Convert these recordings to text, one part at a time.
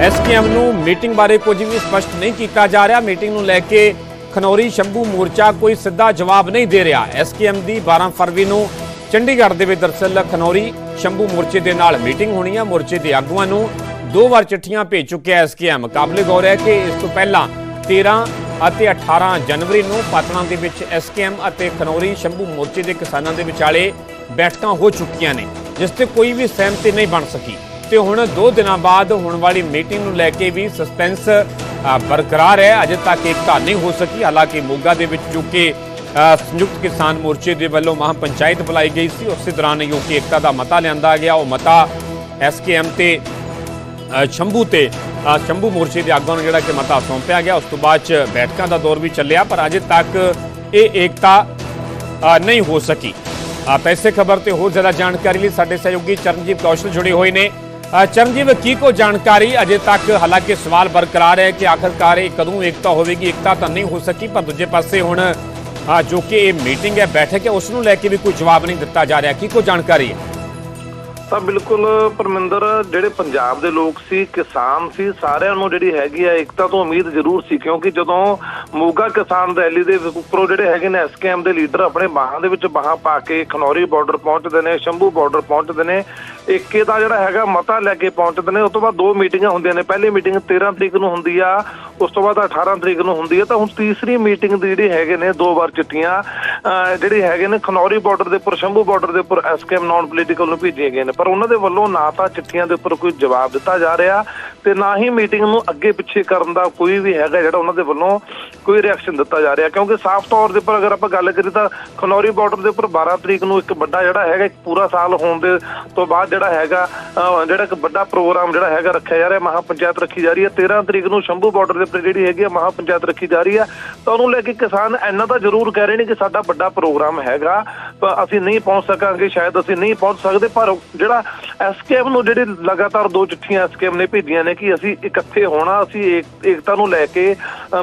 SKM ਨੂੰ meeting ਬਾਰੇ ਕੁਝ ਵੀ ਸਪਸ਼ਟ ਨਹੀਂ ਕੀਤਾ ਜਾ ਰਿਹਾ। ਮੀਟਿੰਗ ਨੂੰ ਲੈ ਕੇ ਖਨੌਰੀ ਸ਼ੰਭੂ ਮੋਰਚਾ ਕੋਈ ਸਿੱਧਾ ਜਵਾਬ ਨਹੀਂ ਦੇ ਰਿਹਾ। ਐਸਕੇਐਮ ਦੀ 12 ਫਰਵਰੀ ਨੂੰ ਚੰਡੀਗੜ੍ਹ ਦੇ ਵਿੱਚ ਦਰਸਲ ਖਨੌਰੀ ਸ਼ੰਭੂ ਮੋਰਚੇ ਦੇ ਨਾਲ ਮੀਟਿੰਗ ਹੋਣੀ ਹੈ ਮੋਰਚੇ ਦੇ ਆਗੂਆਂ ਨੂੰ ਦੋ ਵਾਰ ਚਿੱਠੀਆਂ ਭੇਜ ਚੁੱਕਿਆ ਐਸਕੇਐਮ। ਕਾਬਲੇ ਗੌਰ ਹੈ ਕਿ ਇਸ ਤੋਂ ਪਹਿਲਾਂ 13 ਅਤੇ 18 ਜਨਵਰੀ ਨੂੰ ਪਾਤਣਾ ਦੇ ਵਿੱਚ ਐਸਕੇਐਮ ਅਤੇ ਖਨੌਰੀ ਸ਼ੰਭੂ ਮੋਰਚੇ ਦੇ ਕਿਸਾਨਾਂ ਦੇ ਵਿਚਾਲੇ ਬੈਠਕਾਂ ਹੋ ਚੁੱਕੀਆਂ ਨੇ, ਜਿਸ ਤੇ ਕੋਈ ਵੀ ਸਹਿਮਤੀ ਨਹੀਂ ਬਣ ਸਕੀ। ਤੇ ਹੁਣ 2 ਦਿਨਾਂ ਬਾਅਦ ਹੋਣ ਵਾਲੀ ਮੀਟਿੰਗ ਨੂੰ ਲੈ ਕੇ ਵੀ ਸਸਪੈਂਸ ਬਰਕਰਾਰ ਹੈ। ਅਜੇ ਤੱਕ ਏਕਤਾ ਨਹੀਂ ਹੋ ਸਕੀ। ਹਾਲਾਂਕਿ ਮੋਗਾ ਦੇ ਵਿੱਚ ਜੋ ਕਿ ਸੰਯੁਕਤ ਕਿਸਾਨ ਮੋਰਚੇ ਦੇ ਵੱਲੋਂ ਮਹਾ ਪੰਚਾਇਤ ਬੁਲਾਈ ਗਈ ਸੀ ਉਸੇ ਦੌਰਾਨ ਯੋਗੀ ਕਿ ਏਕਤਾ ਦਾ ਮਤਾ ਲਿਆਂਦਾ ਗਿਆ। ਉਹ ਮਤਾ ਐਸਕੇਐਮ ਤੇ ਸ਼ੰਭੂ ਤੇ ਸ਼ੰਭੂ ਮੋਰਚੇ ਦੇ ਆਗੂਆਂ ਨੂੰ ਜਿਹੜਾ ਕਿ ਮਤਾ ਸੌਂਪਿਆ ਗਿਆ। ਉਸ ਤੋਂ ਬਾਅਦ ਚ ਬੈਠਕਾਂ ਦਾ ਦੌਰ ਵੀ ਚੱਲਿਆ ਪਰ ਅਜੇ ਤੱਕ ਇਹ ਏਕਤਾ ਨਹੀਂ ਹੋ ਸਕੀ। ਅ, ਤਾਂ ਇਸੇ ਖਬਰ ਤੇ ਹੋਰ ਜ਼ਿਆਦਾ ਜਾਣਕਾਰੀ ਲਈ ਸਾਡੇ ਸਹਿਯੋਗੀ ਚਰਨਜੀਤ ਕੌਸ਼ਲ ਜੁੜੇ ਹੋਏ ਨੇ। ਚਰਨਜੀਵ, ਕੀ ਕੋ ਜਾਣਕਾਰੀ ਅਜੇ ਤੱਕ? ਹਾਲਾਂਕਿ ਸਵਾਲ ਬਰਕਰਾਰ ਹੈ ਕਿ ਆਖਰਕਾਰ ਇਹ ਕਦੋਂ ਏਕਤਾ ਹੋਵੇਗੀ? ਏਕਤਾ ਤਾਂ ਨਹੀਂ ਹੋ ਸਕੀ, ਪਰ ਦੂਜੇ ਪਾਸੇ ਹੁਣ ਜੋ ਕਿ ਇਹ ਮੀਟਿੰਗ ਹੈ, ਬੈਠਕ ਹੈ, ਉਸ ਨੂੰ ਲੈ ਕੇ ਵੀ ਕੋਈ ਜਵਾਬ ਨਹੀਂ ਦਿੱਤਾ ਜਾ ਰਿਹਾ। ਕੀ ਕੋ ਜਾਣਕਾਰੀ ਹੈ? ਤਾਂ ਬਿਲਕੁਲ, ਪਰਮਿੰਦਰ, ਜਿਹੜੇ ਪੰਜਾਬ ਦੇ ਲੋਕ ਸੀ, ਕਿਸਾਨ ਸੀ, ਸਾਰਿਆਂ ਨੂੰ ਜਿਹੜੀ ਹੈਗੀ ਆ ਇਕਤਾ ਤੋਂ ਉਮੀਦ ਜ਼ਰੂਰ ਸੀ, ਕਿਉਂਕਿ ਜਦੋਂ ਮੋਗਾ ਕਿਸਾਨ ਰੈਲੀ ਦੇ ਉੱਪਰੋਂ ਜਿਹੜੇ ਹੈਗੇ ਨੇ ਐਸਕੇਐਮ ਦੇ ਲੀਡਰ ਆਪਣੇ ਬਾਹਾਂ ਦੇ ਵਿੱਚ ਬਾਹਾਂ ਪਾ ਕੇ ਖਨੌਰੀ ਬਾਰਡਰ ਪਹੁੰਚਦੇ ਨੇ, ਸ਼ੰਭੂ ਬਾਰਡਰ ਪਹੁੰਚਦੇ ਨੇ ਏਕੇ ਦਾ ਜਿਹੜਾ ਹੈਗਾ ਮਤਾ ਲੈ ਕੇ ਪਹੁੰਚਦੇ ਨੇ, ਉਸ ਤੋਂ ਬਾਅਦ ਦੋ ਮੀਟਿੰਗਾਂ ਹੁੰਦੀਆਂ ਨੇ। ਪਹਿਲੀ ਮੀਟਿੰਗ 13 ਤਰੀਕ ਨੂੰ ਹੁੰਦੀ ਆ, ਉਸ ਤੋਂ ਬਾਅਦ 18 ਤਰੀਕ ਨੂੰ ਹੁੰਦੀ ਹੈ ਤਾਂ ਹੁਣ ਤੀਸਰੀ ਮੀਟਿੰਗ ਦੀ ਜਿਹੜੀ ਹੈਗੇ ਨੇ ਦੋ ਵਾਰ ਚਿੱਠੀਆਂ, ਅਹ ਜਿਹੜੇ ਹੈਗੇ ਨੇ ਖਨੌਰੀ ਬਾਰਡਰ ਦੇ ਉੱਪਰ, ਸ਼ੰਭੂ ਬਾਰਡਰ ਦੇ ਉੱਪਰ ਐਸਕੇਐਮ ਨਾਨ ਪੋਲੀਟੀਕਲ ਨੂੰ ਭੇਜੀਆਂ ਗਈਆਂ ਨੇ। ਪਰ ਉਹਨਾਂ ਦੇ ਵੱਲੋਂ ਨਾ ਤਾਂ ਚਿੱਠੀਆਂ ਦੇ ਉੱਪਰ ਕੋਈ ਜਵਾਬ ਦਿੱਤਾ ਜਾ ਰਿਹਾ। ਤੇ ਨਾ ਹੀ ਮੀਟਿੰਗ ਨੂੰ ਅੱਗੇ ਪਿੱਛੇ ਕਰਨ ਦਾ ਕੋਈ ਵੀ ਹੈਗਾ ਜਿਹੜਾ ਉਹਨਾਂ ਦੇ ਵੱਲੋਂ ਕੋਈ ਰਿਐਕਸ਼ਨ ਦਿੱਤਾ ਜਾ ਰਿਹਾ। ਕਿਉਂਕਿ ਸਾਫ਼ ਤੌਰ ਦੇ ਉੱਪਰ ਅਗਰ ਆਪਾਂ ਗੱਲ ਕਰੀਏ ਤਾਂ ਖਨੌਰੀ ਬਾਰਡਰ ਦੇ ਉੱਪਰ 12 ਤਰੀਕ ਨੂੰ ਇੱਕ ਵੱਡਾ ਜਿਹੜਾ ਹੈਗਾ, ਇੱਕ ਪੂਰਾ ਸਾਲ ਹੋਣ ਦੇ ਤੋਂ ਬਾਅਦ ਜਿਹੜਾ ਹੈਗਾ ਜਿਹੜਾ ਇੱਕ ਵੱਡਾ ਪ੍ਰੋਗਰਾਮ ਜਿਹੜਾ ਹੈਗਾ ਰੱਖਿਆ ਜਾ ਰਿਹਾ ਮਹਾ ਪੰਚਾਇਤ ਰੱਖੀ ਜਾ ਰਹੀ ਹੈ। 13 ਤਰੀਕ ਨੂੰ ਸ਼ੰਭੂ ਬਾਰਡਰ ਦੇ ਉੱਪਰ ਜਿਹੜੀ ਹੈਗੀ ਆ ਮਹਾ ਪੰਚਾਇਤ ਰੱਖੀ ਜਾ ਰਹੀ ਹੈ। ਤਾਂ ਉਹਨੂੰ ਲੈ ਕੇ ਕਿਸਾਨ ਇੰਨਾ ਤਾਂ ਜ਼ਰੂਰ ਕਹਿ ਰਹੇ ਨੇ ਕਿ ਸਾਡਾ ਵੱਡਾ ਪ੍ਰੋਗਰਾਮ ਹੈਗਾ ਪਰ ਅਸੀਂ ਨਹੀਂ ਪਹੁੰਚ ਸਕਾਂਗੇ, ਸ਼ਾਇਦ ਅਸੀਂ ਨਹੀਂ ਪਹੁੰਚ ਸਕਦੇ, ਪਰ ਜਿਹੜਾ ਐਸਕੇਐਮ ਨੂੰ ਜਿਹੜੇ ਲਗਾਤਾਰ ਦੋ ਚਿੱਠੀਆਂ ਐਸਕੇਐਮ ਨੇ ਭੇਜੀਆਂ ਨੇ ਕਿ ਅਸੀਂ ਇਕੱਠੇ ਹੋਣਾ ਅਸੀਂ ਏਕ- ਏਕਤਾ ਨੂੰ ਲੈ ਕੇ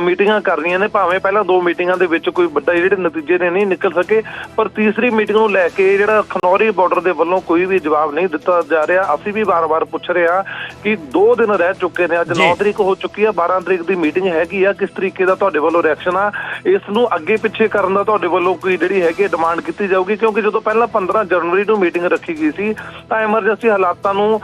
ਮੀਟਿੰਗਾਂ ਕਰਨੀਆਂ ਨੇ। ਭਾਵੇਂ ਪਹਿਲਾਂ ਦੋ ਮੀਟਿੰਗਾਂ ਦੇ ਵਿੱਚ ਕੋਈ ਵੱਡਾ ਜਿਹੜੇ ਨਤੀਜੇ ਨੇ ਨਹੀਂ ਨਿਕਲ ਸਕੇ ਪਰ ਤੀਸਰੀ ਮੀਟਿੰਗ ਨੂੰ ਲੈ ਕੇ ਜਿਹੜਾ ਖਨੌਰੀ ਬਾਰਡਰ ਦੇ ਵੱਲੋਂ ਕੋਈ ਵੀ ਜਵਾਬ ਨਹੀਂ ਦਿੱਤਾ ਜਾ ਰਿਹਾ। ਅਸੀਂ ਵੀ ਵਾਰ-ਵਾਰ ਪੁੱਛ ਰਹੇ ਹਾਂ ਕਿ 2 ਦਿਨ ਰਹਿ ਚੁੱਕੇ ਨੇ। ਅੱਜ ਜੀ। 9 ਤਰੀਕ ਹੋ ਚੁੱਕੀ ਆ 12 ਤਰੀਕ ਦੀ ਮੀਟਿੰਗ ਹੈਗੀ ਆ। ਕਿਸ ਤਰੀਕੇ ਦਾ ਤੁਹਾਡੇ ਵੱਲੋਂ ਰਿਐਕਸ਼ਨ ਆ ਇਸ ਨੂੰ ਅੱਗੇ ਪਿੱਛੇ ਕਰਨ ਦਾ ਤੁਹਾਡੇ ਵੱਲੋਂ ਕੋਈ ਜਿਹੜੀ ਹੈਗੀ ਡਿਮਾਂਡ ਕੀਤੀ ਜਾਊਗੀ? ਕਿਉਂਕਿ ਜਦੋਂ ਪਹਿਲਾਂ 15 ਜਨਵਰੀ ਨੂੰ ਮੀਟਿੰਗ ਰੱਖੀ ਗਈ ਸੀ ਤਾਂ ਐਮਰਜੈਂਸੀ ਹਾਲਾਤਾਂ ਨੂੰ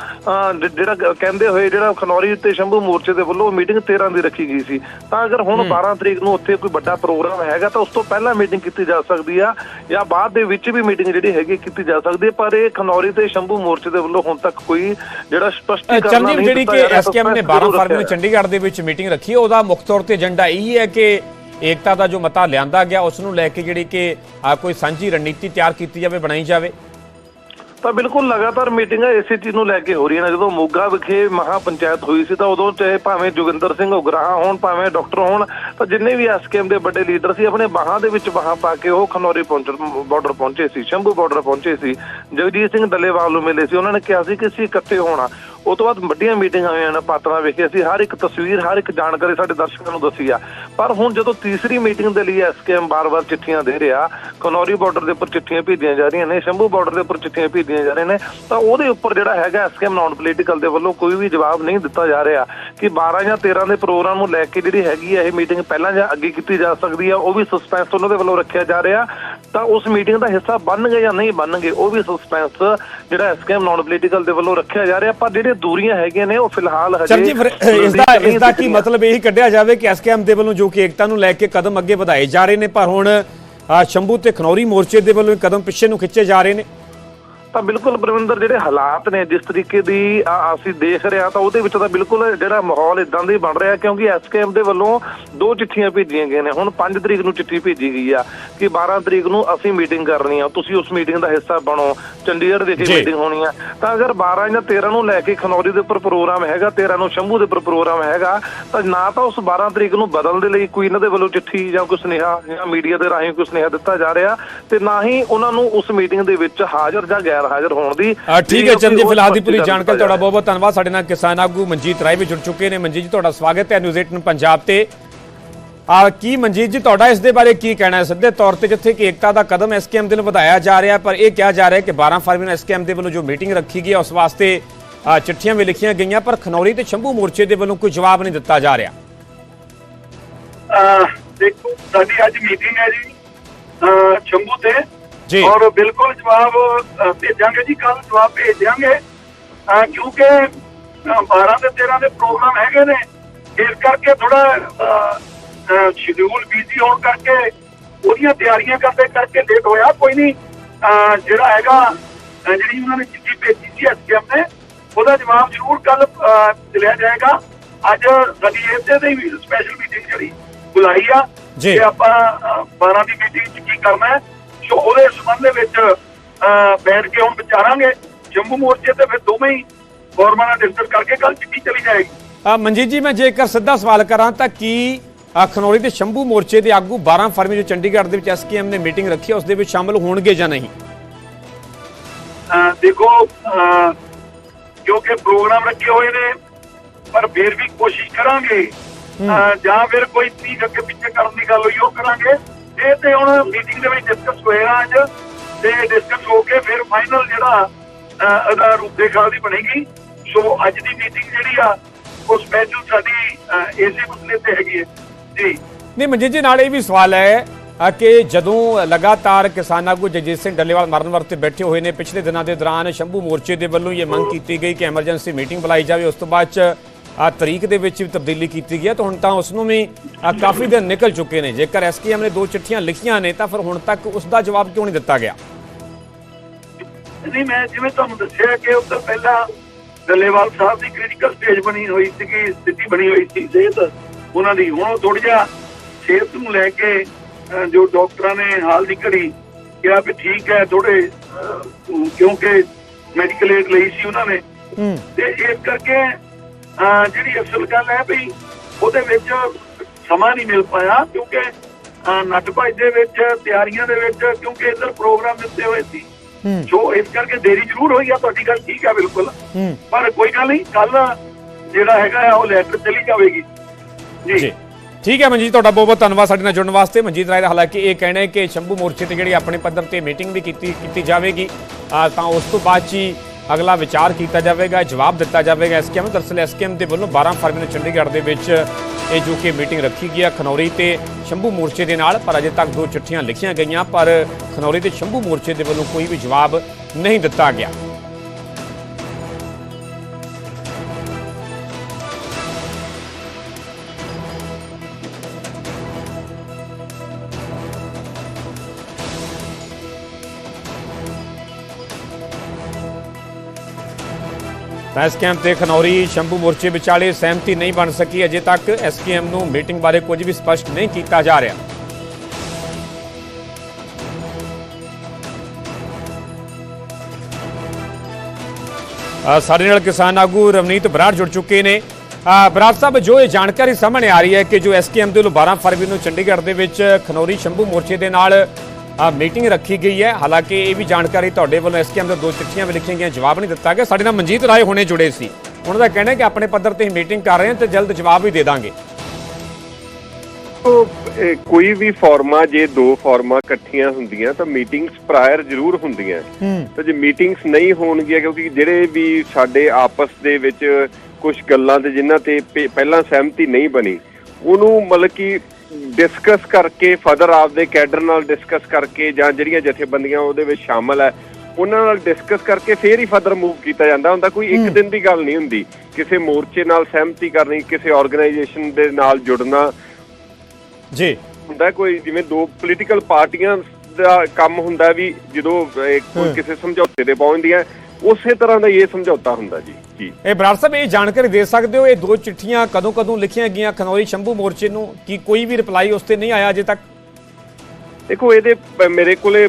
ਜਿਹੜਾ ਕਹਿੰਦੇ ਹੋਏ ਜਿਹੜਾ ਖਨੌਰੀ ਤੇ ਸ਼ੰਭੂ ਮੋਰਚੇ ਦੇ ਵੱਲੋਂ ਮੀਟਿੰਗ 13 ਦੀ ਰੱਖੀ ਗਈ ਸੀ। ਤਾਂ ਅਗਰ ਹੁਣ 12 ਤਰੀਕ ਨੂੰ ਉੱਥੇ ਕੋਈ ਵੱਡਾ ਪ੍ਰੋਗਰਾਮ ਹੈਗਾ ਤਾਂ ਉਸ ਤੋਂ ਪਹਿਲਾਂ ਮੀਟਿੰਗ ਕੀਤੀ ਜਾ ਸਕਦੀ ਆ ਜਾਂ ਬਾਅਦ ਦੇ ਵਿੱਚ ਵੀ ਮੀਟਿੰਗ ਜਿਹੜੀ ਹੈਗੀ ਕੀਤੀ ਜਾ ਸਕਦੀ ਹੈ ਪਰ ਇਹ ਖਨੌਰੀ ਤੇ ਸ਼ੰਭੂ ਮੋਰਚੇ ਦੇ ਵੱਲੋਂ ਹੁਣ ਤੱਕ ਕੋਈ ਜਿਹੜਾ ਸਪਸ਼ਟੀਕਰਨ ਨਹੀਂ ਜਿਹੜੀ ਕਿ ਐਸਕੇਐਮ ਨੇ suspense 12 ਜ਼ਰੂਰ ਫਰਵਰੀ ਨੂੰ ਚੰਡੀਗੜ੍ਹ ਦੇ ਵਿੱਚ ਮੀਟਿੰਗ ਰੱਖੀ ਹੈ ਉਹਦਾ ਮੁੱਖ ਤੌਰ ਤੇ ਏਜੰਡਾ ਇਹੀ ਹੈ ਕਿ ਏਕਤਾ ਦਾ ਜੋ ਮਤਾ ਲਿਆਂਦਾ ਗਿਆ ਉਸ ਨੂੰ ਲੈ ਕੇ ਜਿਹੜੀ ਕਿ ਕੋਈ ਸਾਂਝੀ ਰਣਨੀਤੀ ਤਿਆਰ ਕੀਤੀ ਜਾਵੇ ਬਣਾਈ ਜਾਵੇ। ਤਾਂ ਬਿਲਕੁਲ ਲਗਾਤਾਰ ਮੀਟਿੰਗਾਂ ਇਸੇ ਚੀਜ਼ ਨੂੰ ਲੈ ਕੇ ਹੋ ਰਹੀਆਂ ਨੇ। ਜਦੋਂ ਮੋਗਾ ਵਿਖੇ ਮਹਾ ਪੰਚਾਇਤ ਹੋਈ ਸੀ ਤਾਂ ਉਦੋਂ ਚਾਹੇ ਭਾਵੇਂ ਜੋਗਿੰਦਰ ਸਿੰਘ ਉਗਰਾਹਾਂ ਹੋਣ, ਭਾਵੇਂ ਡਾਕਟਰ ਹੋਣ, ਤਾਂ ਜਿੰਨੇ ਵੀ ਐਸਕੇਐਮ ਦੇ ਵੱਡੇ ਲੀਡਰ ਸੀ, ਆਪਣੇ ਬਾਹਾਂ ਦੇ ਵਿੱਚ ਬਾਹਾਂ ਪਾ ਕੇ ਉਹ ਖਨੌਰੀ ਪਹੁੰਚ ਬਾਰਡਰ ਪਹੁੰਚੇ ਸੀ, ਸ਼ੰਭੂ ਬਾਰਡਰ ਪਹੁੰਚੇ ਸੀ। ਜਗਜੀਤ ਸਿੰਘ ਡੱਲੇਵਾਲ ਨੂੰ ਮਿਲੇ ਸੀ। ਉਹਨਾਂ ਨੇ ਕਿਹਾ ਸੀ ਕਿ ਅਸੀਂ ਇਕੱਠੇ ਹੋਣਾ। ਉਹ ਤੋਂ ਬਾਅਦ ਵੱਡੀਆਂ ਮੀਟਿੰਗਾਂ ਹੋਈਆਂ ਨੇ, ਪਾਤਰਾਂ ਵਿਖੇ। ਅਸੀਂ ਹਰ ਇੱਕ ਤਸਵੀਰ, ਹਰ ਇੱਕ ਜਾਣਕਾਰੀ ਸਾਡੇ ਦਰਸ਼ਕਾਂ ਨੂੰ ਦੱਸੀ ਆ। ਪਰ ਹੁਣ ਜਦੋਂ ਤੀਸਰੀ ਮੀਟਿੰਗ ਦੇ ਲਈ ਐਸਕੇਐਮ ਬਾਰ-ਬਾਰ ਚਿੱਠੀਆਂ ਦੇ ਰਿਹਾ ਖਨੌਰੀ ਬਾਰਡਰ ਦੇ ਉੱਪਰ ਚਿੱਠੀਆਂ ਭੇਜੀਆਂ ਜਾ ਰਹੀਆਂ ਨੇ ਸ਼ੰਭੂ ਬਾਰਡਰ ਦੇ ਉੱਪਰ ਚਿੱਠੀਆਂ ਭੇਜੀਆਂ ਜਾ ਰਹੀਆਂ ਨੇ ਤਾਂ ਉਹਦੇ ਉੱਪਰ ਜਿਹੜਾ ਹੈਗਾ ਐਸਕੇਐਮ ਨਾਨ ਪੋਲੀਟੀਕਲ ਦੇ ਵੱਲੋਂ ਕੋਈ ਵੀ ਜਵਾਬ ਨਹੀਂ ਦਿੱਤਾ ਜਾ ਰਿਹਾ ਕਿ 12 ਜਾਂ 13 ਦੇ ਪ੍ਰੋਗਰਾਮ ਨੂੰ ਲੈ ਕੇ ਜਿਹੜੀ ਹੈਗੀ ਹੈ ਇਹ ਮੀਟਿੰਗ ਪਹਿਲਾਂ ਜਾਂ ਅੱਗੇ ਕੀਤੀ ਜਾ ਸਕਦੀ ਹੈ ਉਹ ਵੀ ਸਸਪੈਂਸ ਉਹਨਾਂ ਦੇ ਵੱਲੋਂ ਰੱਖਿਆ ਜਾ ਰਿਹਾ। ਤਾਂ ਉਸ ਮੀਟਿੰਗ ਦਾ ਹਿੱਸਾ ਬਣਨਗੇ ਜਾਂ ਨਹੀਂ ਬਣਨਗੇ ਉਹ ਵੀ ਸਸਪੈਂਸ ਜਿਹੜਾ ਐਸਕੇਐਮ ਨਾਨ ਪੋਲੀਟੀਕਲ ਦੇ ਵੱਲੋਂ ਰੱਖਿਆ ਜਾ ਰਿਹਾ ਪਰ ਜਿਹੜੇ ਦੂਰੀਆਂ ਹੈਗੀਆਂ ਨੇ ਉਹ ਫਿਲਹਾਲ ਹਜੇ ਇਸ ਦਾ ਇਸ ਦਾ ਕੀ ਮਤਲਬ ਇਹੀ ਕੱਢਿਆ ਜਾਵੇ ਕਿ ਐਸਕੇਐਮ ਦੇ ਵੱਲੋਂ ਜੋ ਕਿ ਏਕਤਾ ਨੂੰ ਲੈ ਕੇ ਕਦਮ ਅੱਗੇ ਵਧਾਏ ਜਾ ਰਹੇ ਨੇ, ਪਰ ਹੁਣ ਸ਼ੰਭੂ ਤੇ ਖਨੌਰੀ ਮੋਰਚੇ ਦੇ ਵੱਲੋਂ ਕਦਮ ਪਿੱਛੇ ਨੂੰ ਖਿੱਚੇ ਜਾ ਰਹੇ ਨੇ। ਤਾਂ ਬਿਲਕੁਲ ਪ੍ਰਵਿੰਦਰ ਜਿਹੜੇ ਹਾਲਾਤ ਨੇ ਜਿਸ ਤਰੀਕੇ ਦੀ ਅਸੀਂ ਦੇਖ ਰਹੇ ਤਾਂ ਉਹਦੇ ਵਿੱਚ ਤਾਂ ਬਿਲਕੁਲ ਜਿਹੜਾ ਮਾਹੌਲ ਇਦਾਂ ਦਾ ਹੀ ਬਣ ਰਿਹਾ ਕਿਉਂਕਿ ਐਸਕੇਐਮ ਦੇ ਵੱਲੋਂ ਦੋ ਚਿੱਠੀਆਂ ਭੇਜੀਆਂ ਗਈਆਂ ਨੇ। ਹੁਣ 5 ਤਰੀਕ ਨੂੰ ਚਿੱਠੀ ਭੇਜੀ ਗਈ ਆ ਕਿ 12 ਤਰੀਕ ਨੂੰ ਅਸੀਂ ਮੀਟਿੰਗ ਕਰਨੀ ਆ। ਤੁਸੀਂ ਉਸ ਮੀਟਿੰਗ ਦਾ ਹਿੱਸਾ ਬਣੋ। ਚੰਡੀਗੜ੍ਹ ਵਿਖੇ ਜੀ। ਮੀਟਿੰਗ ਹੋਣੀ ਆ। ਤਾਂ ਅਗਰ 12 ਜਾਂ 13 ਨੂੰ ਲੈ ਕੇ ਖਨੌਰੀ ਦੇ ਉੱਪਰ ਪ੍ਰੋਗਰਾਮ ਹੈਗਾ 13 ਨੂੰ ਸ਼ੰਭੂ ਦੇ ਉੱਪਰ ਪ੍ਰੋਗਰਾਮ ਹੈਗਾ ਤਾਂ ਨਾ ਤਾਂ ਉਸ 12 ਤਰੀਕ ਨੂੰ ਬਦਲਣ ਦੇ ਲਈ ਕੋਈ ਇਹਨਾਂ ਦੇ ਵੱਲੋਂ ਚਿੱਠੀ ਜਾਂ ਕੋਈ ਸੁਨੇਹਾ ਜਾਂ ਮੀਡੀਆ ਦੇ ਰਾਹੀਂ ਕੋਈ ਸੁਨੇਹਾ ਦਿੱਤਾ ਜਾ ਰਿਹਾ ਤੇ ਨਾ ਹੀ ਉਹਨਾਂ ਨੂੰ ਉਸ ਮੀਟਿੰਗ ਦੇ ਵਿੱਚ ਹਾਜ਼ਰ ਜਾਂ ਗੈਰ ਹਾਜ਼ਰ ਹੋਣ ਦੀ ਆ, ਠੀਕ ਹੈ ਚੰਦ ਫਿਲਹਾਲ ਦੀ ਪੂਰੀ ਜਾਣਕਾਰੀ ਤੁਹਾਡਾ ਬਹੁਤ ਬਹੁਤ ਧੰਨਵਾਦ। ਸਾਡੇ ਨਾਲ ਕਿਸਾਨ ਆਗੂ ਮਨਜੀਤ ਰਾਏ ਵੀ ਜੁੜ ਚੁੱਕੇ ਨੇ। ਮਨਜੀਤ ਜੀ ਤੁਹਾਡਾ ਸਵਾਗਤ ਹੈ ਨਿਊਜ਼ 18 ਪੰਜਾਬ ਤੇ। ਆ ਕੀ ਮਨਜੀਤ ਜੀ ਤੁਹਾਡਾ ਇਸ ਦੇ ਬਾਰੇ ਕੀ ਕਹਿਣਾ ਹੈ? ਸਿੱਧੇ ਤੌਰ ਤੇ ਜਿੱਥੇ ਕਿ ਏਕਤਾ ਦਾ ਕਦਮ ਐਸਕੇਐਮ ਦੇ ਨੂੰ ਵਧਾਇਆ ਜਾ ਰਿਹਾ ਪਰ ਇਹ ਕਿਹਾ ਜਾ ਰਿਹਾ ਹੈ ਕਿ 12 ਫਰਵਰੀ ਨੂੰ ਐਸਕੇਐਮ ਦੇ ਵੱਲੋਂ ਜੋ ਮੀਟਿੰਗ ਰੱਖੀ ਗਈ ਹੈ ਉਸ ਵਾਸਤੇ ਚਿੱਠੀਆਂ ਵੀ ਲਿਖੀਆਂ ਗਈਆਂ ਪਰ ਖਨੌਰੀ ਤੇ ਸ਼ੰਭੂ ਮੋਰਚੇ ਦੇ ਵੱਲੋਂ ਕੋਈ ਜਵਾਬ ਨਹੀਂ ਦਿੱਤਾ ਜਾ ਰਿਹਾ। ਦੇਖੋ ਸਾਡੀ ਅੱਜ ਮੀਟਿੰਗ ਹੈ ਜੀ ਸ਼ੰਭੂ ਤੇ। ਔਰ ਬਿਲਕੁਲ ਜਵਾਬ ਭੇਜਾਂਗੇ ਜੀ ਕੱਲ ਜਵਾਬ ਭੇਜ ਦਿਆਂਗੇ ਕਿਉਂਕਿ ਅਹ, 12 ਤੇ 13 ਦੇ ਪ੍ਰੋਗਰਾਮ ਹੈਗੇ ਨੇ। ਇਸ ਕਰਕੇ ਥੋੜਾ ਸ਼ਡਿਊਲ ਬੀਜ਼ੀ ਹੋਣ ਕਰਕੇ ਉਹਦੀਆਂ ਤਿਆਰੀਆਂ ਕਰਦੇ ਕਰਕੇ ਲੇਟ ਹੋਇਆ। ਕੋਈ ਨਹੀਂ ਜਿਹੜਾ ਹੈਗਾ ਜਿਹੜੀ ਉਹਨਾਂ ਨੇ ਚਿੱਠੀ ਭੇਜੀ ਸੀ ਐਸਕੇਐਮ ਨੇ ਉਹਦਾ ਜਵਾਬ ਜ਼ਰੂਰ ਕੱਲ ਲਿਆ ਜਾਏਗਾ। ਅੱਜ ਸਾਡੀ ਇਸੇ ਦੀ ਸਪੈਸ਼ਲ ਮੀਟਿੰਗ ਜਿਹੜੀ ਬੁਲਾਈ ਆ ਜੀ। ਕਿ ਆਪਾਂ ਅਹ, 12 ਦੀ ਮੀਟਿੰਗ 'ਚ ਕੀ ਕਰਨਾ ਹੈ। ਸੋ ਉਹਦੇ ਸੰਬੰਧ ਦੇ ਵਿੱਚ ਬੈਠ ਕੇ ਹੁਣ ਵਿਚਾਰਾਂਗੇ। ਜੰਮੂ ਮੋਰਚੇ ਤੇ ਫਿਰ ਦੋਵੇਂ ਹੀ ਫੋਰਮਾਂ ਨਾਲ ਡਿਸਕਸ ਕਰਕੇ ਕੱਲ ਚਿੱਠੀ ਚਲੀ ਜਾਏਗੀ। ਮਨਜੀਤ ਜੀ ਮੈਂ ਜੇਕਰ ਸਿੱਧਾ ਸਵਾਲ ਕਰਾਂ ਤਾਂ ਕੀ ਖਨੌਰੀ ਤੇ ਸ਼ੰਭੂ ਮੋਰਚੇ ਦੇ ਆਗੂ 12 ਫਰਵਰੀ ਨੂੰ ਚੰਡੀਗੜ੍ਹ ਦੇ ਵਿੱਚ ਐਸਕੇਐਮ ਨੇ ਮੀਟਿੰਗ ਰੱਖੀ ਉਸ ਦੇ ਵਿੱਚ ਸ਼ਾਮਲ ਹੋਣਗੇ ਜਾਂ ਨਹੀਂ? ਦੇਖੋ ਕਿਉਂਕਿ ਪ੍ਰੋਗਰਾਮ ਰੱਖੇ ਹੋਏ ਨੇ ਪਰ ਫਿਰ ਵੀ ਕੋਸ਼ਿਸ਼ ਕਰਾਂਗੇ। ਜਾਂ ਫਿਰ ਕੋਈ ਤਰੀਕ ਅੱਗੇ ਪਿੱਛੇ ਕਰਨ ਦੀ ਗੱਲ ਹੋਈ ਉਹ ਕਰਾਂਗੇ। ਇਹ ਤੇ ਹੁਣ ਮੀਟਿੰਗ ਦੇ ਵਿੱਚ ਡਿਸਕਸ ਹੋਏਗਾ ਅੱਜ ਤੇ ਡਿਸਕਸ ਹੋ ਕੇ ਫਿਰ ਫਾਈਨਲ ਜਿਹੜਾ ਇਹਦਾ ਰੂਪਰੇਖਾ ਦੀ ਬਣੇਗੀ। ਸੋ ਅੱਜ ਦੀ ਮੀਟਿੰਗ ਜਿਹੜੀ ਆ ਉਹ ਸਪੈਸ਼ਲ ਸਾਡੀ ਅਹ, ਇਸੇ ਤੇ ਹੈਗੀ ਹੈ। ਜੀ। ਨਹੀਂ ਮਨਜੀਤ ਜੀ ਨਾਲ ਇਹ ਵੀ ਸਵਾਲ ਹੈ ਅ, ਕਿ ਜਦੋਂ ਲਗਾਤਾਰ ਕਿਸਾਨ ਆਗੂ ਜਗਜੀਤ ਸਿੰਘ ਡੱਲੇਵਾਲ ਮਰਨ ਵਰਤੇ ਬੈਠੇ ਹੋਏ ਨੇ ਪਿਛਲੇ ਦਿਨਾਂ ਦੇ ਦੌਰਾਨ ਸ਼ੰਭੂ ਮੋਰਚੇ ਦੇ ਵੱਲੋਂ ਇਹ ਮੰਗ ਕੀਤੀ ਗਈ ਕਿ ਐਮਰਜੈਂਸੀ ਮੀਟਿੰਗ ਬੁਲਾਈ ਜਾਵੇ ਉਸ ਤੋਂ ਬਾਅਦ ਆ ਤਰੀਕ ਦੇ ਵਿੱਚ ਵੀ ਤਬਦੀਲੀ ਕੀਤੀ ਗਈ ਹੈ ਤਾਂ ਹੁਣ ਤਾਂ ਉਸ ਨੂੰ ਵੀ ਕਾਫੀ ਦਿਨ ਨਿਕਲ ਚੁੱਕੇ ਨੇ। ਜੇਕਰ ਐਸਕੇਐਮ ਨੇ ਦੋ ਚਿੱਠੀਆਂ ਲਿਖੀਆਂ ਨੇ ਤਾਂ ਫਿਰ ਹੁਣ ਤੱਕ ਉਸ ਦਾ ਜਵਾਬ ਕਿਉਂ ਨਹੀਂ ਦਿੱਤਾ ਗਿਆ? ਨਹੀਂ ਮੈਂ ਜਿਵੇਂ ਤੁਹਾਨੂੰ ਦੱਸਿਆ ਕਿ ਉਸ ਤੋਂ ਪਹਿਲਾਂ ਡੱਲੇਵਾਲ ਸਾਹਿਬ ਦੀ ਕ੍ਰਿਟੀਕਲ ਸਟੇਜ ਬਣੀ ਹੋਈ ਸੀਗੀ ਸਥਿਤੀ ਬਣੀ ਹੋਈ ਸੀ ਸਿਹਤ ਉਹਨਾਂ ਦੀ। ਹੁਣ ਥੋੜਾ ਜਿਹਾ ਸਿਹਤ ਨੂੰ ਲੈ ਕੇ ਅਹ, ਜੋ ਡਾਕਟਰਾਂ ਨੇ ਹਾਲ ਦੀ ਘੜੀ ਕਿਹਾ ਵੀ ਠੀਕ ਹੈ ਥੋੜੇ ਕਿਉਂਕਿ ਮੈਡੀਕਲ ਏਡ ਲਈ ਸੀ ਉਹਨਾਂ ਨੇ। ਤੇ ਇਸ ਕਰਕੇ ਜਿਹੜੀ ਅਸਲ ਗੱਲ ਹੈ ਵੀ ਉਹਦੇ ਵਿੱਚ ਸਮਾਂ ਨਹੀਂ ਮਿਲ ਪਾਇਆ ਕਿਉਂਕਿ ਨੱਠ ਭੱਜ ਦੇ ਵਿੱਚ ਤਿਆਰੀਆਂ ਦੇ ਵਿੱਚ ਕਿਉਂਕਿ ਇੱਧਰ ਪ੍ਰੋਗਰਾਮ ਦਿੱਤੇ ਹੋਏ ਸੀ। ਸੋ ਇਸ ਕਰਕੇ ਦੇਰੀ ਜ਼ਰੂਰ ਹੋਈ ਆ ਤੁਹਾਡੀ ਗੱਲ ਠੀਕ ਆ ਬਿਲਕੁਲ। ਪਰ ਕੋਈ ਗੱਲ ਨਹੀਂ ਕੱਲ ਜਿਹੜਾ ਹੈਗਾ ਉਹ ਲੈਟਰ ਚਲੀ ਜਾਵੇਗੀ। ਜੀ। ਠੀਕ ਹੈ ਮਨਜੀਤ ਤੁਹਾਡਾ ਬਹੁਤ ਬਹੁਤ ਧੰਨਵਾਦ ਸਾਡੇ ਨਾਲ ਜੁੜਨ ਵਾਸਤੇ। ਮਨਜੀਤ ਰਾਏ ਦਾ ਹਾਲਾਂਕਿ ਇਹ ਕਹਿਣਾ ਹੈ ਕਿ ਸ਼ੰਭੂ ਮੋਰਚੇ ਤੇ ਜਿਹੜੀ ਆਪਣੇ ਪੱਧਰ ਤੇ ਮੀਟਿੰਗ ਵੀ ਕੀਤੀ ਕੀਤੀ ਜਾਵੇਗੀ। ਤਾਂ ਉਸ ਤੋਂ ਬਾਅਦ ਹੀ ਅਗਲਾ ਵਿਚਾਰ ਕੀਤਾ ਜਾਵੇਗਾ, ਜਵਾਬ ਦਿੱਤਾ ਜਾਵੇਗਾ। ਐਸਕੇਐਮ ਨੂੰ ਦਰਅਸਲ ਐਸਕੇਐਮ ਦੇ ਵੱਲੋਂ 12 ਫਰਵਰੀ ਨੂੰ ਚੰਡੀਗੜ੍ਹ ਦੇ ਵਿੱਚ ਇਹ ਜੋ ਕਿ ਮੀਟਿੰਗ ਰੱਖੀ ਗਈ ਹੈ ਖਨੌਰੀ ਤੇ ਸ਼ੰਭੂ ਮੋਰਚੇ ਦੇ ਨਾਲ, ਪਰ ਅਜੇ ਤੱਕ ਦੋ ਚਿੱਠੀਆਂ ਲਿਖੀਆਂ ਗਈਆਂ, ਪਰ ਖਨੌਰੀ ਤੇ ਸ਼ੰਭੂ ਮੋਰਚੇ ਦੇ ਵੱਲੋਂ ਕੋਈ ਵੀ ਜਵਾਬ ਨਹੀਂ ਦਿੱਤਾ ਗਿਆ। ਐਸਕੇਐਮ ਤੇ ਖਨੌਰੀ ਸ਼ੰਭੂ ਮੋਰਚੇ ਵਿਚਾਲੇ ਸਹਿਮਤੀ ਨਹੀਂ ਬਣ ਸਕੀ, ਅਜੇ ਤੱਕ ਐਸਕੇਐਮ ਨੂੰ ਮੀਟਿੰਗ ਬਾਰੇ ਕੁਝ ਵੀ ਸਪਸ਼ਟ ਨਹੀਂ ਕੀਤਾ ਜਾ ਰਿਹਾ। ਸਾਡੇ ਨਾਲ ਕਿਸਾਨ ਆਗੂ ਰਵਨੀਤ ਬਰਾੜ ਜੁੜ ਚੁੱਕੇ ਨੇ। ਬਰਾੜ ਸਾਹਿਬ, ਜੋ ਇਹ ਜਾਣਕਾਰੀ ਸਾਹਮਣੇ ਆ ਰਹੀ ਹੈ ਕਿ ਜੋ ਐਸਕੇਐਮ ਦੇ ਵੱਲੋਂ 12 ਫਰਵਰੀ ਨੂੰ ਚੰਡੀਗੜ੍ਹ ਦੇ ਵਿੱਚ ਖਨੌਰੀ ਸ਼ੰਭੂ ਮੋਰਚੇ ਦੇ ਨਾਲ ਮੀਟਿੰਗ ਰੱਖੀ ਗਈ ਹੈ। ਹਾਲਾਂਕਿ ਇਹ ਵੀ ਜਾਣਕਾਰੀ ਤੁਹਾਡੇ ਵੱਲੋਂ ਐਸਕੇਐਮ ਦੇ ਦੋ ਚਿੱਠੀਆਂ ਵੀ ਲਿਖੀਆਂ ਗਈਆਂ ਜਵਾਬ ਨਹੀਂ ਦਿੱਤਾ ਗਿਆ। ਸਾਡੇ ਨਾਲ ਮਨਜੀਤ ਰਾਏ ਹੁਣੇ ਜੁੜੇ ਸੀ। ਉਹਨਾਂ ਦਾ ਕਹਿਣਾ ਹੈ ਕਿ ਆਪਣੇ ਪੱਧਰ ਤੇ ਹੀ ਮੀਟਿੰਗ ਕਰ ਰਹੇ ਹਾਂ ਤੇ ਜਲਦ ਜਵਾਬ ਵੀ ਦੇ ਦਾਂਗੇ। ਕੋਈ ਵੀ ਫਾਰਮਾ ਜੇ ਦੋ ਫਾਰਮਾ ਇਕੱਠੀਆਂ ਹੁੰਦੀਆਂ ਤਾਂ ਮੀਟਿੰਗਸ ਪ੍ਰਾਇਰ ਜ਼ਰੂਰ ਹੁੰਦੀਆਂ। ਤਾਂ ਜੇ ਮੀਟਿੰਗਸ ਨਹੀਂ ਹੋਣਗੀਆਂ ਕਿਉਂਕਿ ਜਿਹੜੇ ਵੀ ਸਾਡੇ ਆਪਸ ਦੇ ਵਿੱਚ ਕੁਝ ਗੱਲਾਂ ਤੇ ਜਿਨ੍ਹਾਂ ਤੇ ਪਹਿ- ਪਹਿਲਾਂ ਸਹਿਮਤੀ ਨਹੀਂ ਬਣੀ ਉਹਨੂੰ ਮਤਲਬ ਕਿ ਡਿਸਕਸ ਕਰਕੇ ਫਦਰ ਆਪਦੇ ਕੈਡਰ ਨਾਲ ਡਿਸਕਸ ਕਰਕੇ ਜਾਂ ਜਿਹੜੀਆਂ ਜਥੇਬੰਦੀਆਂ ਉਹਦੇ ਵਿੱਚ ਸ਼ਾਮਲ ਹੈ ਉਹਨਾਂ ਨਾਲ ਡਿਸਕਸ ਕਰਕੇ ਫੇਰ ਹੀ ਫਦਰ ਮੂਵ ਕੀਤਾ ਜਾਂਦਾ। ਹੁੰਦਾ ਕੋਈ ਇੱਕ ਦਿਨ ਦੀ ਗੱਲ ਨਹੀਂ ਹੁੰਦੀ। ਕਿਸੇ ਮੋਰਚੇ ਨਾਲ ਸਹਿਮਤੀ ਕਰਨੀ ਕਿਸੇ ਆਰਗੇਨਾਈਜੇਸ਼ਨ ਦੇ ਨਾਲ ਜੁੜਨਾ। ਜੀ। ਹੁੰਦਾ ਕੋਈ ਜਿਵੇਂ ਦੋ ਪੋਲੀਟੀਕਲ ਪਾਰਟੀਆਂ ਦਾ ਕੰਮ ਹੁੰਦਾ ਵੀ ਜਦੋਂ ਕੋਈ ਕਿਸੇ ਸਮਝੌਤੇ ਤੇ ਪਹੁੰਚਦੀਆਂ ਉਸੇ ਤਰ੍ਹਾਂ ਦਾ ਇਹ ਸਮਝੌਤਾ ਹੁੰਦਾ ਜੀ ਜੀ। ਇਹ ਬਰਾੜ ਸਾਹਿਬ ਇਹ ਜਾਣਕਾਰੀ ਦੇ ਸਕਦੇ ਹੋ? ਇਹ ਦੋ ਚਿੱਠੀਆਂ ਕਦੋਂ ਕਦੋਂ ਲਿਖੀਆਂ ਗਈਆਂ? ਖਨੌਰੀ ਸ਼ੰਭੂ ਮੋਰਚੇ ਨੂੰ ਕੀ ਕੋਈ ਵੀ ਰਿਪਲਾਈ ਉਸ ਤੇ ਨਹੀਂ ਆਇਆ ਅਜੇ ਤੱਕ? ਦੇਖੋ ਇਹਦੇ ਮੇਰੇ ਕੋਲੇ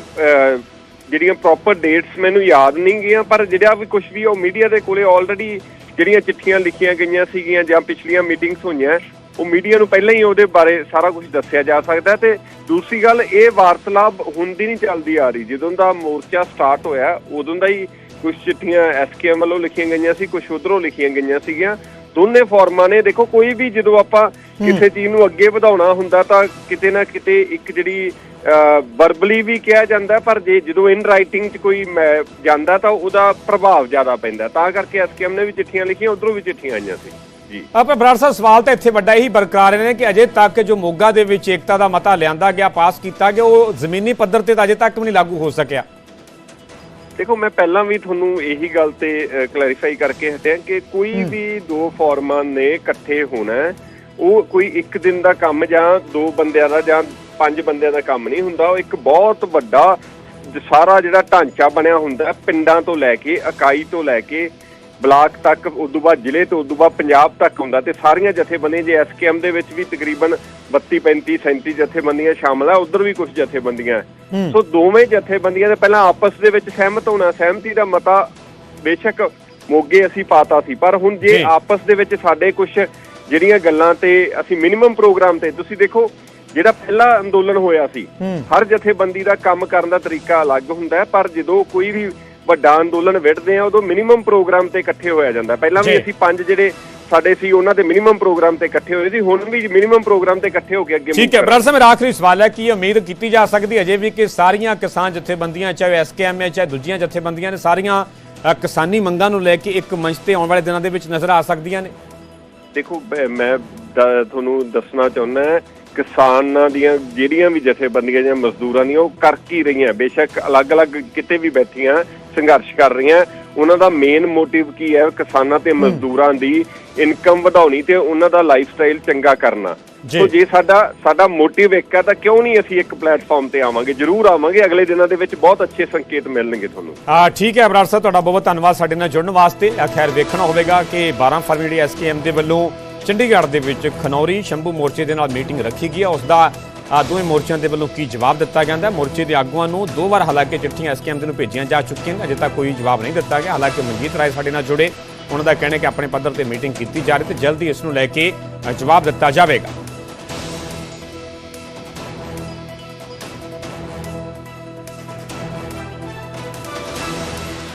ਜਿਹੜੀਆਂ ਪ੍ਰੋਪਰ ਡੇਟਸ ਮੈਨੂੰ ਯਾਦ ਨਹੀਂ ਗਈਆਂ ਪਰ ਜਿਹੜਾ ਵੀ ਕੁਝ ਵੀ ਉਹ ਮੀਡੀਆ ਦੇ ਕੋਲੇ ਆਲਰੇਡੀ ਜਿਹੜੀਆਂ ਚਿੱਠੀਆਂ ਲਿਖੀਆਂ ਗਈਆਂ ਸੀਗੀਆਂ ਜਾਂ ਪਿਛਲੀਆਂ ਮੀਟਿੰਗਸ ਹੋਈਆਂ ਉਹ ਮੀਡੀਆ ਨੂੰ ਪਹਿਲਾਂ ਹੀ ਉਹਦੇ ਬਾਰੇ ਸਾਰਾ ਕੁਝ ਦੱਸਿਆ ਜਾ ਸਕਦਾ ਤੇ ਦੂਸਰੀ ਗੱਲ ਇਹ ਵਾਰਤਾਲਾਪ ਹੁੰਦੀ ਨਹੀਂ ਚੱਲਦੀ ਆ ਰਹੀ। ਜਦੋਂ ਦਾ ਮੋਰਚਾ ਸਟਾਰਟ ਹੋਇਆ ਉਦੋਂ ਦਾ ਹੀ ਕੁਝ ਚਿੱਠੀਆਂ ਐਸਕੇਐਮ ਵੱਲੋਂ ਲਿਖੀਆਂ ਗਈਆਂ ਸੀ ਕੁਝ ਉਧਰੋਂ ਲਿਖੀਆਂ ਗਈਆਂ ਸੀਗੀਆਂ। ਦੋਨੇ ਫਾਰਮਾਂ ਨੇ ਦੇਖੋ ਕੋਈ ਵੀ ਜਦੋਂ ਆਪਾਂ ਕਿਸੇ ਚੀਜ਼ ਨੂੰ ਅੱਗੇ ਵਧਾਉਣਾ ਹੁੰਦਾ ਤਾਂ ਕਿਤੇ ਨਾ ਕਿਤੇ ਇੱਕ ਜਿਹੜੀ ਵਰਬਲੀ ਵੀ ਕਿਹਾ ਜਾਂਦਾ ਪਰ ਜੇ ਜਦੋਂ ਇਨ ਰਾਈਟਿੰਗ 'ਚ ਕੋਈ ਜਾਂਦਾ ਤਾਂ ਉਹਦਾ ਪ੍ਰਭਾਵ ਜ਼ਿਆਦਾ ਪੈਂਦਾ। ਤਾਂ ਕਰਕੇ ਐਸਕੇਐਮ ਨੇ ਵੀ ਚਿੱਠੀਆਂ ਲਿਖੀਆਂ ਉਧਰੋਂ ਵੀ ਚਿੱਠੀਆਂ ਆਈਆਂ ਸੀ। ਜੀ। ਆਪੇ ਬਰਾੜ ਸਾਹਿਬ ਸਵਾਲ ਤਾਂ ਇੱਥੇ ਵੱਡਾ ਇਹੀ ਬਰਕਰਾਰ ਨੇ ਕਿ ਅਜੇ ਤੱਕ ਜੋ ਮੋਗਾ ਦੇ ਵਿੱਚ ਏਕਤਾ ਦਾ ਮਤਾ ਲਿਆਂਦਾ ਗਿਆ ਪਾਸ ਕੀਤਾ ਗਿਆ ਉਹ ਜ਼ਮੀਨੀ ਪੱਧਰ ਤੇ ਤਾਂ ਅਜੇ ਤੱਕ ਵੀ ਨਹੀਂ ਲਾਗੂ ਹੋ ਸਕਿਆ। ਦੇਖੋ ਮੈਂ ਪਹਿਲਾਂ ਵੀ ਤੁਹਾਨੂੰ ਇਹੀ ਗੱਲ ਤੇ ਕਲੈਰੀਫਾਈ ਕਰਕੇ ਹਟਿਆ ਕਿ ਕੋਈ ਵੀ ਦੋ ਫੋਰਮਾਂ ਨੇ ਇਕੱਠੇ ਹੋਣਾ ਉਹ ਕੋਈ ਇੱਕ ਦਿਨ ਦਾ ਕੰਮ ਜਾਂ ਦੋ ਬੰਦਿਆਂ ਦਾ ਜਾਂ ਪੰਜ ਬੰਦਿਆਂ ਦਾ ਕੰਮ ਨਹੀਂ ਹੁੰਦਾ। ਉਹ ਇੱਕ ਬਹੁਤ ਵੱਡਾ ਸਾਰਾ ਜਿਹੜਾ ਢਾਂਚਾ ਬਣਿਆ ਹੁੰਦਾ ਪਿੰਡਾਂ ਤੋਂ ਲੈ ਕੇ ਇਕਾਈ ਤੋਂ ਲੈ ਕੇ ਬਲਾਕ ਤੱਕ ਉਦੋਂ ਬਾਅਦ ਜ਼ਿਲ੍ਹੇ ਤੋਂ ਉਦੋਂ ਬਾਅਦ ਪੰਜਾਬ ਤੱਕ ਹੁੰਦਾ ਤੇ ਸਾਰੀਆਂ ਜਥੇਬੰਦੀਆਂ ਜੇ ਐਸਕੇਐਮ ਦੇ ਵਿੱਚ ਵੀ ਤਕਰੀਬਨ 32 35 37 ਜਥੇਬੰਦੀਆਂ ਸ਼ਾਮਲ ਆ ਉਧਰ ਵੀ ਕੁਝ ਜਥੇਬੰਦੀਆਂ। ਸੋ ਦੋਵੇਂ ਜਥੇਬੰਦੀਆਂ ਦੇ ਪਹਿਲਾਂ ਆਪਸ ਦੇ ਵਿੱਚ ਸਹਿਮਤ ਹੋਣਾ ਸਹਿਮਤੀ ਦਾ ਮਤਾ ਬੇਸ਼ੱਕ ਮੋਗੇ ਅਸੀਂ ਪਾਤਾ ਸੀ ਪਰ ਹੁਣ ਜੀ। ਆਪਸ ਦੇ ਵਿੱਚ ਸਾਡੇ ਕੁਝ ਜਿਹੜੀਆਂ ਗੱਲਾਂ ਤੇ ਅਸੀਂ ਮਿਨੀਮਮ ਪ੍ਰੋਗਰਾਮ ਤੇ ਤੁਸੀਂ ਦੇਖੋ ਜਿਹੜਾ ਪਹਿਲਾ ਅੰਦੋਲਨ ਹੋਇਆ ਸੀ ਹਰ ਜਥੇਬੰਦੀ ਦਾ ਕੰਮ ਕਰਨ ਦਾ ਤਰੀਕਾ ਅਲੱਗ ਹੁੰਦਾ ਪਰ ਜਦੋਂ ਕੋਈ ਵੀ ਵੱਡਾ ਅੰਦੋਲਨ ਵਿੜਦੇ ਆ ਉਦੋਂ ਮਿਨੀਮਮ ਪ੍ਰੋਗਰਾਮ ਤੇ ਇਕੱਠੇ ਹੋਇਆ ਜਾਂਦਾ। ਪਹਿਲਾਂ ਵੀ। ਅਸੀਂ ਪੰਜ ਜਿਹੜੇ ਸਾਡੇ ਸੀ ਉਹਨਾਂ ਦੇ ਮਿਨੀਮਮ ਪ੍ਰੋਗਰਾਮ ਤੇ ਇਕੱਠੇ ਹੋਏ ਸੀ ਹੁਣ ਵੀ ਮਿਨੀਮਮ ਪ੍ਰੋਗਰਾਮ ਤੇ ਇਕੱਠੇ ਹੋ ਕੇ ਅੱਗੇ ਠੀਕ ਹੈ ਬਰਾੜ ਸਾਹਿਬ ਮੇਰਾ ਆਖਰੀ ਸਵਾਲ ਹੈ ਕੀ ਇਹ ਉਮੀਦ ਕੀਤੀ ਜਾ ਸਕਦੀ ਹੈ ਅਜੇ ਵੀ ਕਿ ਸਾਰੀਆਂ ਕਿਸਾਨ ਜਥੇਬੰਦੀਆਂ ਚਾਹੇ ਐਸਕੇਐਮ ਹੈ ਚਾਹੇ ਦੂਜੀਆਂ ਜਥੇਬੰਦੀਆਂ ਨੇ ਸਾਰੀਆਂ ਕਿਸਾਨੀ ਮੰਗਾਂ ਨੂੰ ਲੈ ਕੇ ਇੱਕ ਮੰਚ ਤੇ ਆਉਣ ਵਾਲੇ ਦਿਨਾਂ ਦੇ ਵਿੱਚ ਨਜ਼ਰ ਆ ਸਕਦੀਆਂ ਨੇ ਦੇਖੋ ਮੈਂ ਤੁਹਾਨੂੰ ਦੱਸਣਾ ਚਾਹੁੰਦਾ ਹਾਂ, ਕਿਸਾਨਾਂ ਦੀਆਂ ਜਿਹੜੀਆਂ ਵੀ ਜਥੇਬੰਦੀਆਂ ਜਾਂ ਮਜ਼ਦੂਰਾਂ ਦੀਆਂ ਉਹ ਕਰ ਕੀ ਰਹੀਆਂ? ਬੇਸ਼ੱਕ ਅਲੱਗ-ਅਲੱਗ ਕਿਤੇ ਵੀ ਬੈਠੀਆਂ ਸੰਘਰਸ਼ ਕਰ ਰਹੀਆਂ। ਉਹਨਾਂ ਦਾ ਮੇਨ ਮੋਟਿਵ ਕੀ ਹੈ? ਕਿਸਾਨਾਂ ਤੇ ਮਜ਼ਦੂਰਾਂ ਦੀ ਇਨਕਮ ਵਧਾਉਣੀ ਤੇ ਉਹਨਾਂ ਦਾ ਲਾਈਫ ਸਟਾਈਲ ਚੰਗਾ ਕਰਨਾ। ਸੋ ਜੇ ਸਾਡਾ ਸਾਡਾ ਮੋਟਿਵ ਇੱਕ ਹੈ ਤਾਂ ਕਿਉਂ ਨਹੀਂ ਅਸੀਂ ਇੱਕ ਪਲੇਟਫਾਰਮ ਤੇ ਆਵਾਂਗੇ? ਜ਼ਰੂਰ ਆਵਾਂਗੇ। ਅਗਲੇ ਦਿਨਾਂ ਦੇ ਵਿੱਚ ਬਹੁਤ ਅੱਛੇ ਸੰਕੇਤ ਮਿਲਣਗੇ ਤੁਹਾਨੂੰ। ਆ ਠੀਕ ਹੈ ਬਰਾੜ ਸਾਹਿਬ ਤੁਹਾਡਾ ਬਹੁਤ ਧੰਨਵਾਦ ਸਾਡੇ ਨਾਲ ਜੁੜਨ ਵਾਸਤੇ। ਖੈਰ ਵੇਖਣਾ ਹੋਵੇਗਾ ਕਿ 12 ਫਰਵਰੀ ਐਸਕੇਐਮ ਦੇ ਵੱਲੋਂ ਚੰਡੀਗੜ੍ਹ ਦੇ ਵਿੱਚ ਖਨੌਰੀ ਸ਼ੰਭੂ ਮੋਰਚੇ ਦੇ ਨਾਲ ਮੀਟਿੰਗ ਰੱਖੀ ਗਈ ਹੈ। ਉਸ ਦਾ ਦੋਵੇਂ ਮੋਰਚਿਆਂ ਦੇ ਵੱਲੋਂ ਕੀ ਜਵਾਬ ਦਿੱਤਾ ਜਾਂਦਾ ਹੈ? ਮੋਰਚੇ ਦੇ ਆਗੂਆਂ ਨੂੰ ਦੋ ਵਾਰ ਹਾਲਾਂਕਿ ਚਿੱਠੀਆਂ ਐਸਕੇਐਮ ਦੇ ਨੂੰ ਭੇਜੀਆਂ ਜਾ ਚੁੱਕੀਆਂ ਨੇ, ਅਜੇ ਤੱਕ ਕੋਈ ਜਵਾਬ ਨਹੀਂ ਦਿੱਤਾ ਗਿਆ। ਹਾਲਾਂਕਿ ਮਨਜੀਤ ਰਾਏ ਸਾਡੇ ਨਾਲ ਜੁੜੇ। ਉਹਨਾਂ ਦਾ ਕਹਿਣਾ ਹੈ ਕਿ ਆਪਣੇ ਪੱਧਰ ਤੇ ਮੀਟਿੰਗ ਕੀਤੀ ਜਾ ਰਹੀ ਤੇ ਜਲਦੀ ਇਸ ਨੂੰ ਲੈ ਕੇ ਜਵਾਬ ਦਿੱਤਾ ਜਾਵੇਗਾ।